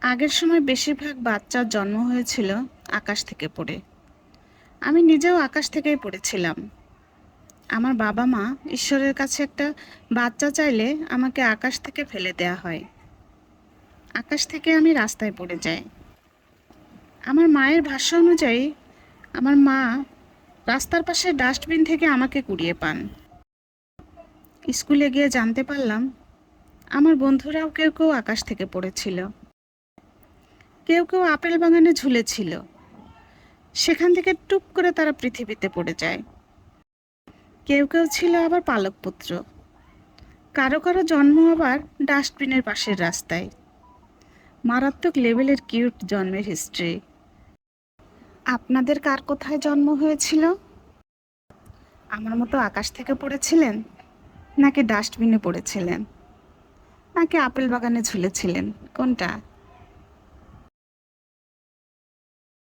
আগের সময় বেশিরভাগ বাচ্চার জন্ম হয়েছিল আকাশ থেকে পড়ে। আমি নিজেও আকাশ থেকেই পড়েছিলাম। আমার বাবা মা ঈশ্বরের কাছে একটা বাচ্চা চাইলে আমাকে আকাশ থেকে ফেলে দেয়া হয়। আকাশ থেকে আমি রাস্তায় পড়ে যাই। আমার মায়ের ভাষ্য অনুযায়ী, আমার মা রাস্তার পাশে ডাস্টবিন থেকে আমাকে কুড়িয়ে পান। স্কুলে গিয়ে জানতে পারলাম, আমার বন্ধুরাও কেউ কেউ আকাশ থেকে পড়েছিল। কেউ কেউ আপেল বাগানে ঝুলেছিল। সেখান থেকে টুপ করে তারা পৃথিবীতে পড়ে যায়। কেউ কেউ ছিল আবার পালক পুত্র কারও কারও জন্ম আবার ডাস্টবিনের পাশের রাস্তায়। মারাত্মক লেভেলের কিউট জন্মের হিস্ট্রি। আপনাদের কার কোথায় জন্ম হয়েছিল? আমার মতো আকাশ থেকে পড়েছিলেন? নাকি ডাস্টবিনে পড়েছিলেন? নাকি আপেল বাগানে ঝুলেছিলেন? কোনটা?